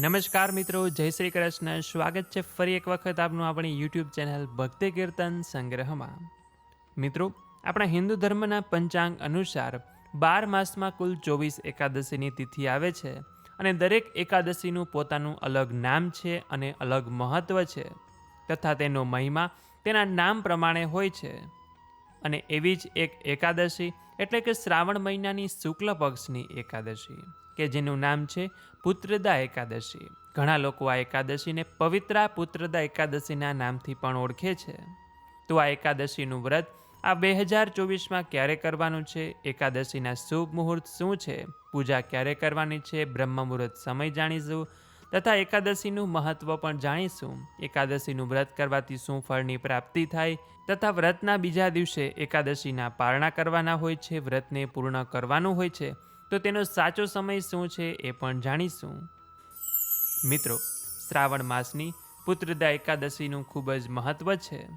નમસ્કાર મિત્રો, જય શ્રી કૃષ્ણ. સ્વાગત છે ફરી એક વખત આપનું આપણી યુટ્યુબ ચેનલ ભક્તિ કીર્તન સંગ્રહમાં. મિત્રો, આપણા હિન્દુ ધર્મના પંચાંગ અનુસાર બાર માસમાં કુલ ચોવીસ એકાદશીની તિથિ આવે છે અને દરેક એકાદશીનું પોતાનું અલગ નામ છે અને અલગ મહત્ત્વ છે તથા તેનો મહિમા તેના નામ પ્રમાણે હોય છે. અને એવી જ એક એકાદશી એટલે કે શ્રાવણ મહિનાની શુક્લ પક્ષની એકાદશી, કે જેનું નામ છે પુત્રદા એકાદશી. ઘણા લોકો આ એકાદશીને પવિત્રા પુત્રદા એકાદશીના નામથી પણ ઓળખે છે. તો આ એકાદશીનું વ્રત આ બે હજાર ચોવીસમાં ક્યારે કરવાનું છે? એકાદશીના શુભ મુહૂર્ત શું છે? પૂજા ક્યારે કરવાની છે? બ્રહ્મ મુહૂર્ત સમય જાણીશું. તથા એકાદશીનું મહત્ત્વ પણ જાણીશું. એકાદશીનું વ્રત કરવાથી શું ફળની પ્રાપ્તિ થાય? તથા વ્રતના બીજા દિવસે એકાદશીના પારણા કરવાના હોય છે, વ્રતને પૂર્ણ કરવાનું હોય છે, તો તેનો સાચો સમય શું છે એ પણ જાણીશું. મિત્રો, શ્રાવણ માસની પુત્રદા એકાદશીનું ખૂબ જ મહત્ત્વ છે.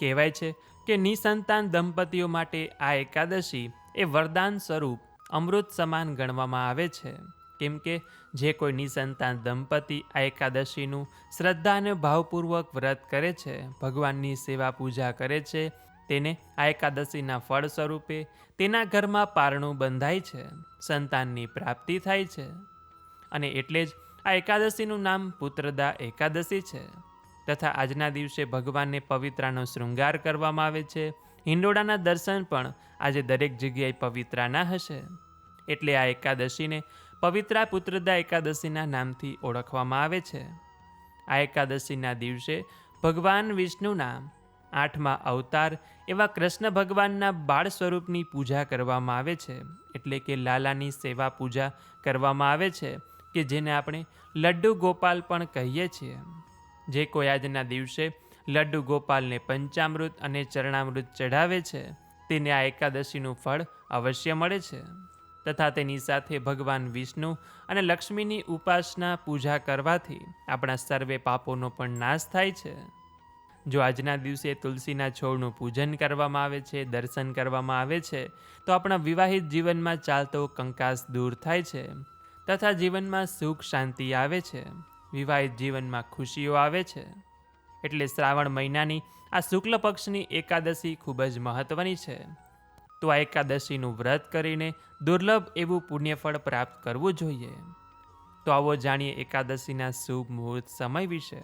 કહેવાય છે કે નિસંતાન દંપતીઓ માટે આ એકાદશી એ વરદાન સ્વરૂપ અમૃત સમાન ગણવામાં આવે છે. કેમ કે જે કોઈ નિસંતાન દંપતી, આ એકાદશીનું શ્રદ્ધા અને ભાવપૂર્વક વ્રત કરે છે, ભગવાનની સેવા પૂજા કરે છે, તેને આ એકાદશીના ફળ સ્વરૂપે તેના ઘરમાં પારણું બંધાય છે, સંતાનની પ્રાપ્તિ થાય છે. અને એટલે જ આ એકાદશીનું નામ પુત્રદા એકાદશી છે. તથા આજના દિવસે ભગવાનને પવિત્રાનો શૃંગાર કરવામાં આવે છે. હિંડોળાના દર્શન પણ આજે દરેક જગ્યાએ પવિત્રાના હશે. એટલે આ એકાદશીને પવિત્રા પુત્રદા એકાદશીના નામથી ઓળખવામાં આવે છે. આ એકાદશીના દિવસે ભગવાન વિષ્ણુના આઠમા અવતાર એવા કૃષ્ણ ભગવાનના બાળ સ્વરૂપની પૂજા કરવામાં આવે છે. એટલે કે લાલાની સેવા પૂજા કરવામાં આવે છે, કે જેને આપણે લડ્ડુ ગોપાલ પણ કહીએ છીએ. જે કોઈ આજના દિવસે લડ્ડુ ગોપાલને પંચામૃત અને ચરણામૃત ચઢાવે છે, તેને આ એકાદશીનું ફળ અવશ્ય મળે છે. તથા તેની સાથે ભગવાન વિષ્ણુ અને લક્ષ્મીની ઉપાસના પૂજા કરવાથી આપણા સર્વે પાપોનો પણ નાશ થાય છે. જો આજના દિવસે તુલસીના છોડનું પૂજન કરવામાં આવે છે, દર્શન કરવામાં આવે છે, તો આપણા વિવાહિત જીવનમાં ચાલતો કંકાસ દૂર થાય છે તથા જીવનમાં સુખ શાંતિ આવે છે. વિવાહિત જીવનમાં ખુશીઓ આવે છે. એટલે શ્રાવણ મહિનાની આ શુક્લ પક્ષની એકાદશી ખૂબ જ મહત્ત્વની છે. તો આ એકાદશીનું વ્રત કરીને દુર્લભ એવું પુણ્યફળ પ્રાપ્ત કરવું જોઈએ. તો આવો જાણીએ એકાદશીના શુભ મુહૂર્ત સમય વિશે.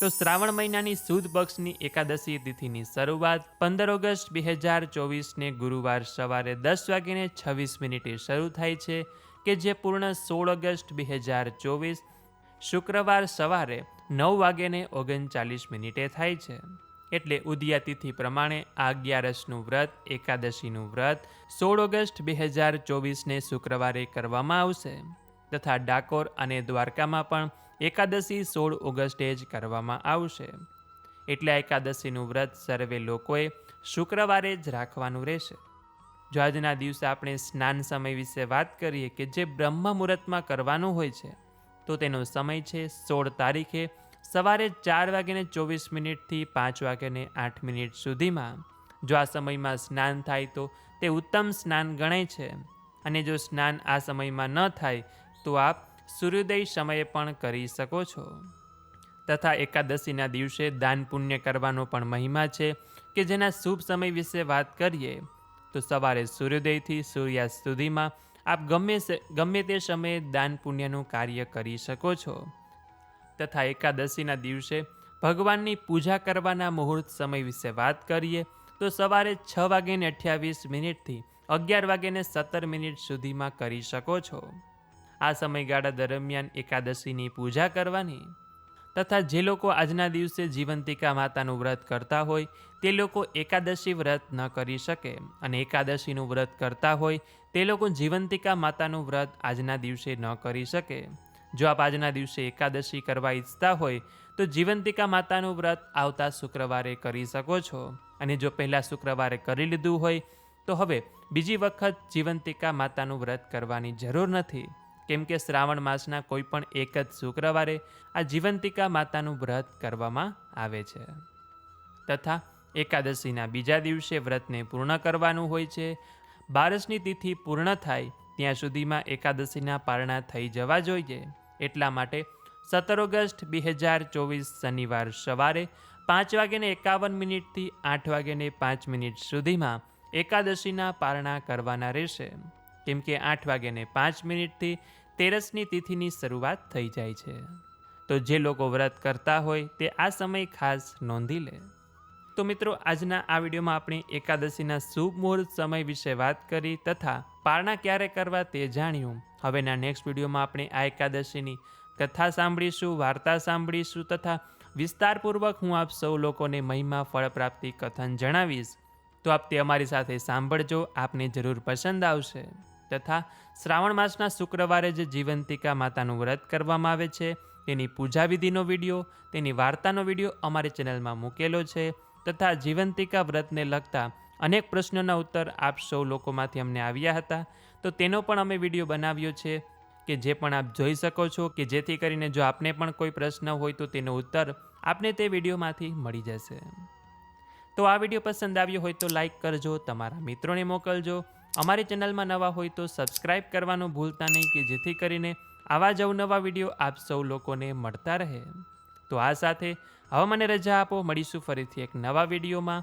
તો શ્રાવણ મહિનાની સુદ પક્ષની એકાદશી તિથિની શરૂઆત પંદર ઓગસ્ટ બે હજાર ચોવીસને ગુરુવાર સવારે દસ વાગીને છવ્વીસ મિનિટે શરૂ થાય છે, કે જે પૂર્ણ સોળ ઓગસ્ટ બે હજાર ચોવીસ શુક્રવાર સવારે નવ વાગ્યાને ઓગણચાલીસ મિનિટે થાય છે. એટલે ઉદયાતિથિ પ્રમાણે આ અગિયારસનું વ્રત, એકાદશીનું વ્રત, સોળ ઓગસ્ટ બે હજાર ચોવીસને શુક્રવારે કરવામાં આવશે. તથા ડાકોર અને દ્વારકામાં પણ એકાદશી સોળ ઓગસ્ટે જ કરવામાં આવશે. એટલે એકાદશીનું વ્રત સર્વે લોકોએ શુક્રવારે જ રાખવાનું રહેશે. જો આજના દિવસે આપણે સ્નાન સમય વિશે વાત કરીએ કે જે બ્રહ્મ મુહૂર્તમાં કરવાનું હોય છે, તો તેનો સમય છે સોળ તારીખે સવારે ચાર વાગ્યાને ચોવીસ મિનિટથી પાંચ વાગ્યાને આઠ મિનિટ સુધીમાં જો આ સમયમાં સ્નાન થાય તો તે ઉત્તમ સ્નાન ગણાય છે. અને જો સ્નાન આ સમયમાં ન થાય તો આપ સૂર્યોદય સમયે પણ કરી શકો છો. તથા એકાદશીના દિવસે દાન પુણ્ય કરવાનો પણ મહિમા છે કે જેના શુભ સમય વિશે વાત કરીએ, તો સવારે સૂર્યોદયથી સૂર્યાસ્ત સુધીમાં આપ ગમે ગમે તે સમયે દાન પુણ્યનું કાર્ય કરી શકો છો. તથા એકાદશીના દિવસે ભગવાનની પૂજા કરવાના મુહૂર્ત સમય વિશે વાત કરીએ, તો સવારે છ વાગ્યાને અઠ્યાવીસ મિનિટથી અગિયાર વાગ્યાને સત્તર મિનિટ સુધીમાં કરી શકો છો. આ સમયગાળા દરમિયાન એકાદશીની પૂજા કરવાની તથા જે લોકો આજના દિવસે જીવંતિકા માતાનું વ્રત કરતા હોય, તે લોકો એકાદશી વ્રત ન કરી શકે. અને એકાદશીનું વ્રત કરતા હોય, તે લોકો જીવંતિકા માતાનું વ્રત આજના દિવસે ન કરી શકે. જો આપ આજના દિવસે એકાદશી કરવા ઈચ્છતા હોય, તો જીવંતિકા માતાનું વ્રત આવતા શુક્રવારે કરી શકો છો. અને જો પહેલાં શુક્રવારે કરી લીધું હોય, તો હવે બીજી વખત જીવંતિકા માતાનું વ્રત કરવાની જરૂર નથી. કેમ કે શ્રાવણ માસના કોઈ પણ એક જ શુક્રવારે આ જીવંતિકા માતાનું વ્રત કરવામાં આવે છે. તથા એકાદશીના બીજા દિવસે વ્રતને પૂર્ણ કરવાનું હોય છે. બારસની તિથિ પૂર્ણ થાય, ત્યાં સુધીમાં એકાદશીના પારણા થઈ જવા જોઈએ. એટલા માટે સત્તર ઓગસ્ટ બે હજાર ચોવીસ શનિવાર સવારે પાંચ વાગ્યાને એકાવન મિનિટથી આઠ વાગ્યાને પાંચ મિનિટ સુધીમાં એકાદશીના પારણા કરવાના રહેશે. કેમ કે આઠ વાગ્યાને પાંચ મિનિટથી તેરસની તિથિની શરૂઆત થઈ જાય છે. તો જે લોકો વ્રત કરતા હોય તે આ સમય ખાસ નોંધી લે. તો મિત્રો, આજના આ વિડીયોમાં આપણે એકાદશીના શુભ મુહૂર્ત સમય વિશે વાત કરી તથા પારણા ક્યારે કરવા તે જાણ્યું. હવેના નેક્સ્ટ વિડીયોમાં આપણે આ એકાદશીની કથા સાંભળીશું, વાર્તા સાંભળીશું તથા વિસ્તારપૂર્વક હું આપ સૌ લોકોને મહિમા ફળ પ્રાપ્તિ કથન જણાવીશ. તો આપ તે અમારી સાથે સાંભળજો, આપને જરૂર પસંદ આવશે. તથા શ્રાવણ માસના શુક્રવારે જે જીવંતિકા માતાનું વ્રત કરવામાં આવે છે, તેની પૂજા વિધિનો વીડિયો, તેની વાર્તાનો વીડિયો અમારી ચેનલમાં મૂકેલો છે તથા જીવંતિકા વ્રતને લગતા અનેક પ્રશ્નોના ઉત્તર આપ સૌ લોકોમાંથી અમને આવ્યા હતા. તો તેનો પણ અમે વીડિયો બનાવ્યો છે કે જે પણ આપ જોઈ શકો છો કે જેથી કરીને જો આપને પણ કોઈ પ્રશ્ન હોય તો તેનો ઉત્તર આપને તે વિડીયોમાંથી મળી જશે. તો આ વીડિયો પસંદ આવ્યો હોય તો લાઇક કરજો, તમારા મિત્રોને મોકલજો. અમારી ચેનલમાં નવા હોય તો સબસ્ક્રાઇબ કરવાનું ભૂલતા નહીં કે જેથી કરીને આવા જ નવા વીડિયો આપ સૌ લોકોને મળતા રહે. તો આ સાથે હવે મને રજા આપો, મળીશું ફરીથી એક નવા વિડીયોમાં.